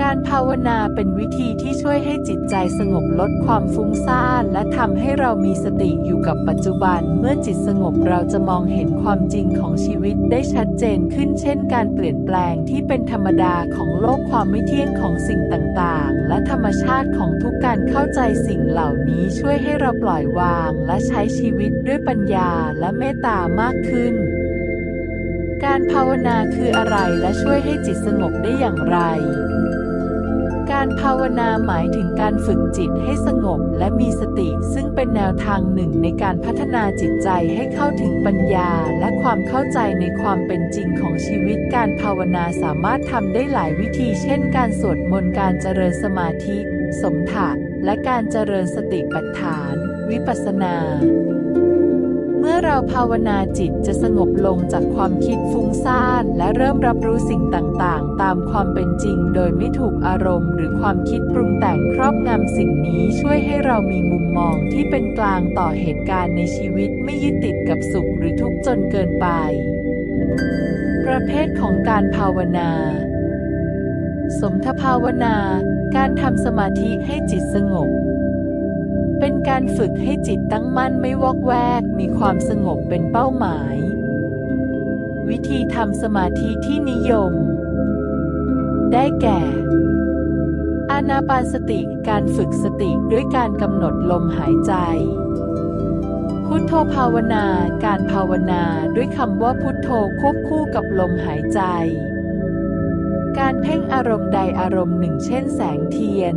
การภาวนาเป็นวิธีที่ช่วยให้จิตใจสงบลดความฟุ้งซ่านและทำให้เรามีสติอยู่กับปัจจุบัน เมื่อจิตสงบเราจะมองเห็นความจริงของชีวิตได้ชัดเจนขึ้น เช่น การเปลี่ยนแปลงที่เป็นธรรมดาของโลกความไม่เที่ยงของสิ่งต่างๆ และธรรมชาติของทุกการเข้าใจสิ่งเหล่านี้ช่วยให้เราปล่อยวาง และใช้ชีวิตด้วยปัญญาและเมตตามากขึ้นการภาวนาคืออะไรและช่วยให้จิตสงบได้อย่างไร การภาวนาหมายถึงการฝึกจิตให้สงบและมีสติ ซึ่งเป็นแนวทางหนึ่งในการพัฒนาจิตใจให้เข้าถึงปัญญา และความเข้าใจในความเป็นจริงของชีวิต การภาวนาสามารถทำได้หลายวิธี เช่น การสวดมนต์การเจริญสมาธิ สมถะและการเจริญสติปัฏฐาน วิปัสสนา เมื่อเราภาวนาจิตจะสงบลงจากความคิดฟุ้งซ่านและเริ่มรับรู้สิ่งต่างๆ ตามความเป็นจริง โดยไม่ถูกอารมณ์ หรือความคิดปรุงแต่งครอบงำสิ่งนี้ช่วยให้เรามีมุมมองที่เป็นกลางต่อเหตุการณ์ในชีวิตไม่ยึดติดกับสุขหรือทุกข์จนเกินไป ประเภทของการภาวนา สมทภาวนา การทำสมาธิให้จิตสงบ การฝึกให้จิตตั้งมั่นไม่วอกแวก มีความสงบเป็นเป้าหมาย วิธีทำสมาธิที่นิยม ได้แก่ อานาปานสติการฝึกสติด้วยการกำหนดลมหายใจ พุทโธภาวนา การภาวนาด้วยคำว่าพุทโธควบคู่กับลมหายใจ การเพ่งอารมณ์ใดอารมณ์หนึ่ง เช่นแสงเทียน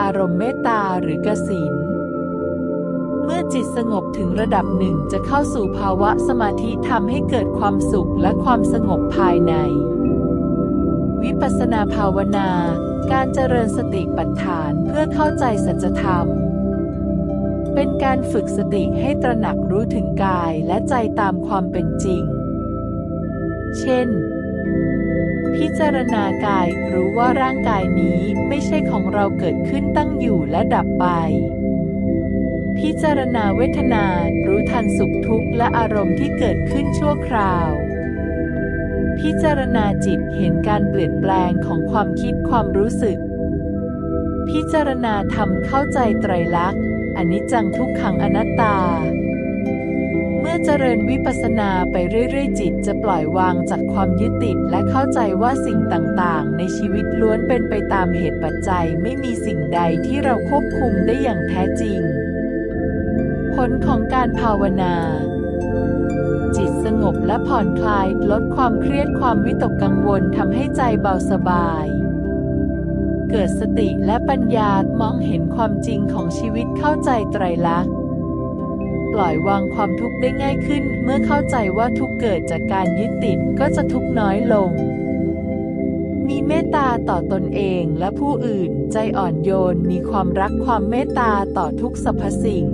อารมณ์เมตตาหรือกสิน จิตสงบถึงระดับหนึ่งจะเข้าสู่ภาวะสมาธิทำให้เกิดความสุขและความสงบภายใน วิปัสนาภาวนา การเจริญสติปัฏฐานเพื่อเข้าใจสัจธรรม เป็นการฝึกสติให้ตระหนักรู้ถึงกายและใจตามความเป็นจริง เช่นพิจารณากายรู้ว่าร่างกายนี้ไม่ใช่ของเราเกิดขึ้นตั้งอยู่และดับไป พิจารณาเวทนา รู้ทันสุขทุกข์และอารมณ์ที่เกิดขึ้นชั่วคราว พิจารณาจิตเห็นการเปลี่ยนแปลงของความคิดความรู้สึก พิจารณาธรรมเข้าใจไตรลักษณ์อนิจจังทุกขังอนัตตา เมื่อเจริญวิปัสสนาไปเรื่อยๆ จิตจะปล่อยวางจากความยึดติดและเข้าใจว่าสิ่งต่างๆ ในชีวิตล้วนเป็นไปตามเหตุปัจจัยไม่มีสิ่งใดที่เราควบคุมได้อย่างแท้จริง ลของการภาวนา จิตสงบและผ่อนคลายลดความเครียดความวิตกกังวลทำให้ใจเบาสบาย เกิดสติและปัญญามองเห็นความจริงของชีวิตเข้าใจไตรลักษณ์ปล่อยวางความทุกข์ได้ง่ายขึ้น เมื่อเข้าใจว่าทุกเกิดจากการยึดติดก็จะทุกข์น้อยลง มีเมตตาต่อตนเองและผู้อื่น ใจอ่อนโยน มีความรักความเมตตาต่อทุกสรรพสิ่ง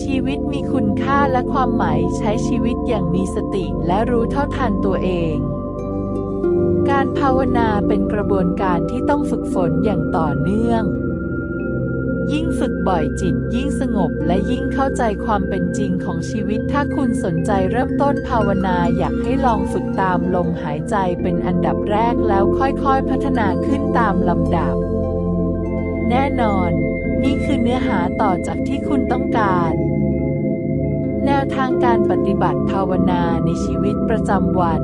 ชีวิตมีคุณค่าและความหมายใช้ชีวิตอย่างมีสติและรู้เท่าทันตัวเอง การภาวนาเป็นกระบวนการที่ต้องฝึกฝนอย่างต่อเนื่อง ยิ่งฝึกบ่อยจิตยิ่งสงบและยิ่งเข้าใจความเป็นจริงของชีวิต ถ้าคุณสนใจเริ่มต้นภาวนาอยากให้ลองฝึกตามลมหายใจเป็นอันดับแรกแล้วค่อยๆพัฒนาขึ้นตามลำดับ แน่นอน นี่คือเนื้อหาต่อจากที่คุณต้องการ แนวทางการปฏิบัติภาวนาในชีวิตประจำวัน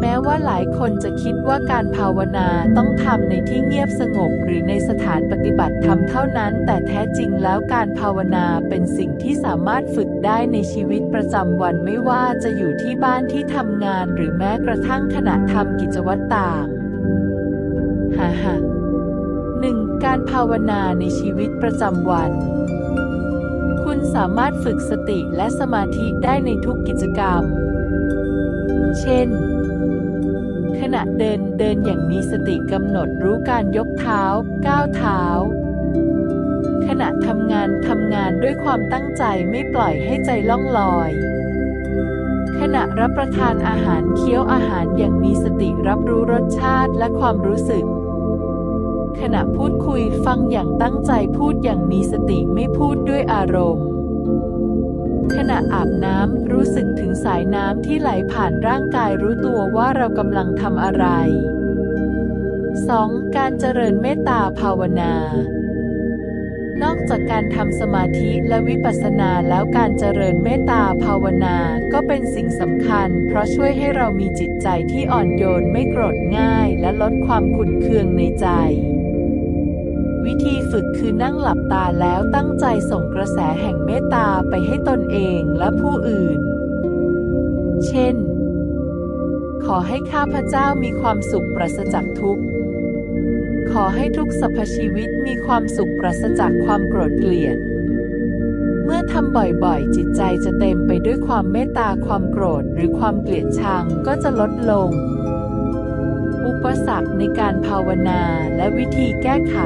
แม้ว่าหลายคนจะคิดว่าการภาวนาต้องทำในที่เงียบสงบหรือในสถานปฏิบัติธรรมเท่านั้น แต่แท้จริงแล้วการภาวนาเป็นสิ่งที่สามารถฝึกได้ในชีวิตประจำวันไม่ว่าจะอยู่ที่บ้านที่ทำงานหรือแม้กระทั่งขณะทำกิจวัตรต่างฮ่าฮ่า การภาวนาในชีวิตประจำวัน คุณสามารถฝึกสติและสมาธิได้ในทุกกิจกรรม เช่น ขณะเดินเดินอย่างมีสติกำหนดรู้การยกเท้า ก้าวเท้า ขณะทำงานทำงานด้วยความตั้งใจไม่ปล่อยให้ใจล่องลอยขณะรับประทานอาหารเคี้ยวอาหารอย่างมีสติรับรู้รสชาติและความรู้สึก ขณะพูดคุยฟังอย่างตั้งใจพูดอย่างมีสติไม่พูดด้วยอารมณ์ ขณะอาบน้ำรู้สึกถึงสายน้ำที่ไหลผ่านร่างกายรู้ตัวว่าเรากำลังทำอะไร 2. การเจริญเมตตาภาวนา นอกจากการทำสมาธิและวิปัสสนาแล้วการเจริญเมตตาภาวนา ก็เป็นสิ่งสำคัญ เพราะช่วยให้เรามีจิตใจที่อ่อนโยนไม่โกรธง่าย และลดความขุ่นเคืองในใจ วิธีฝึกคือนั่งหลับตาแล้วตั้งใจส่งกระแสแห่งเมตตาไปให้ตนเองและผู้อื่น เช่น ขอให้ข้าพเจ้ามีความสุขปราศจากทุกข์ อให้ทุกสรรพชีวิตมีความสุขปราศจากความโกรธเกลียด เมื่อทำบ่อยๆ จิตใจจะเต็มไปด้วยความเมตตาความโกรธหรือความเกลียดชังก็จะลดลง อุปสรรคในการภาวนาและวิธีแก้ไข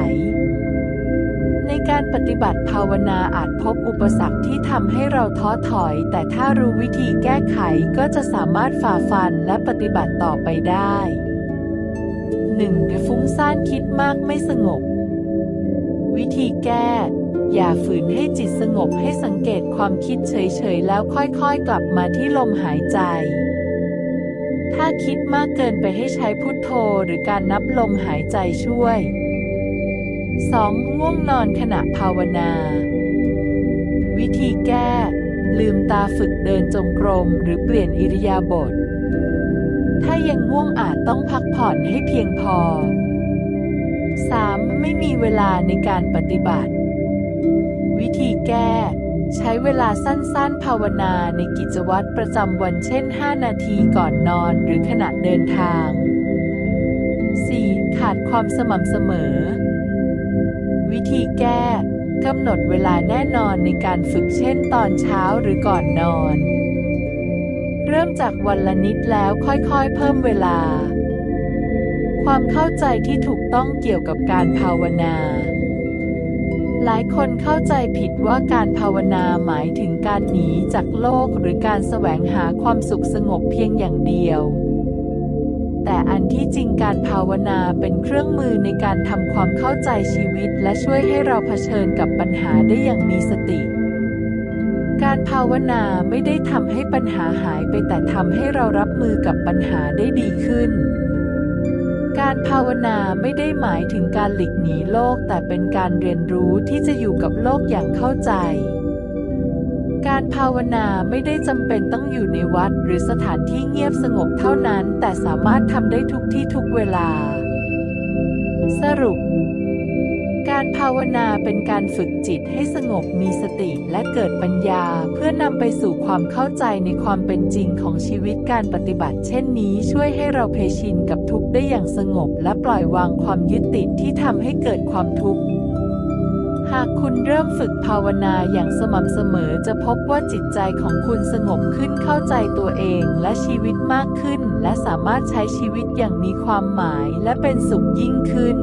ในการปฏิบัติภาวนาอาจพบอุปสรรคที่ทำให้เราท้อถอย แต่ถ้ารู้วิธีแก้ไขก็จะสามารถฝ่าฟันและปฏิบัติต่อไปได้ 1. ฟุ้งซ่านคิดมากไม่สงบ วิธีแก้ อย่าฝืนให้จิตสงบให้สังเกตความคิดเฉยๆ แล้วค่อยๆ กลับมาที่ลมหายใจ ถ้าคิดมากเกินไปให้ใช้พุทโธหรือการนับลมหายใจช่วย 2. ง่วงนอนขณะภาวนา วิธีแก้ ลืมตาฝึกเดินจงกรมหรือเปลี่ยนอิริยาบถ ถ้ายังง่วงอาจต้องพักผ่อนให้เพียงพอ 3. ไม่มีเวลาในการปฏิบัติ วิธีแก้ ใช้เวลาสั้นๆ ภาวนาในกิจวัตรประจำวันเช่น 5 นาทีก่อนนอนหรือขณะเดินทาง 4. ขาดความสม่ำเสมอ วิธีแก้กำหนดเวลาแน่นอนในการฝึกเช่นตอนเช้าหรือก่อนนอน เริ่มจากวันละนิดแล้วค่อยๆ เพิ่มเวลา ความเข้าใจที่ถูกต้องเกี่ยวกับการภาวนา หลายคนเข้าใจผิดว่าการภาวนาหมายถึงการหนีจากโลกหรือการแสวงหาความสุขสงบเพียงอย่างเดียว แต่อันที่จริงการภาวนาเป็นเครื่องมือในการทำความเข้าใจชีวิต และช่วยให้เราเผชิญกับปัญหาได้อย่างมีสติ การภาวนาไม่ได้ทำให้ปัญหาหายไปแต่ทำให้เรารับมือกับปัญหาได้ดีขึ้น การภาวนาไม่ได้หมายถึงการหลีกหนีโลกแต่เป็นการเรียนรู้ที่จะอยู่กับโลกอย่างเข้าใจ การภาวนาไม่ได้จำเป็นต้องอยู่ในวัดหรือสถานที่เงียบสงบเท่านั้น แต่สามารถทำได้ทุกที่ทุกเวลา สรุป การภาวนาเป็นการฝึกจิตให้สงบมีสติและเกิดปัญญา เพื่อนำไปสู่ความเข้าใจในความเป็นจริงของชีวิตการปฏิบัติ เช่นนี้ช่วยให้เราเพชินกับทุกข์ได้อย่างสงบ และปล่อยวางความยึดติดที่ทำให้เกิดความทุกข์หากคุณเริ่มฝึกภาวนาอย่างสม่ำเสมอจะพบว่าจิตใจของคุณสงบขึ้นเข้าใจตัวเองและชีวิตมากขึ้น และสามารถใช้ชีวิตอย่างมีความหมายและเป็นสุขยิ่งขึ้น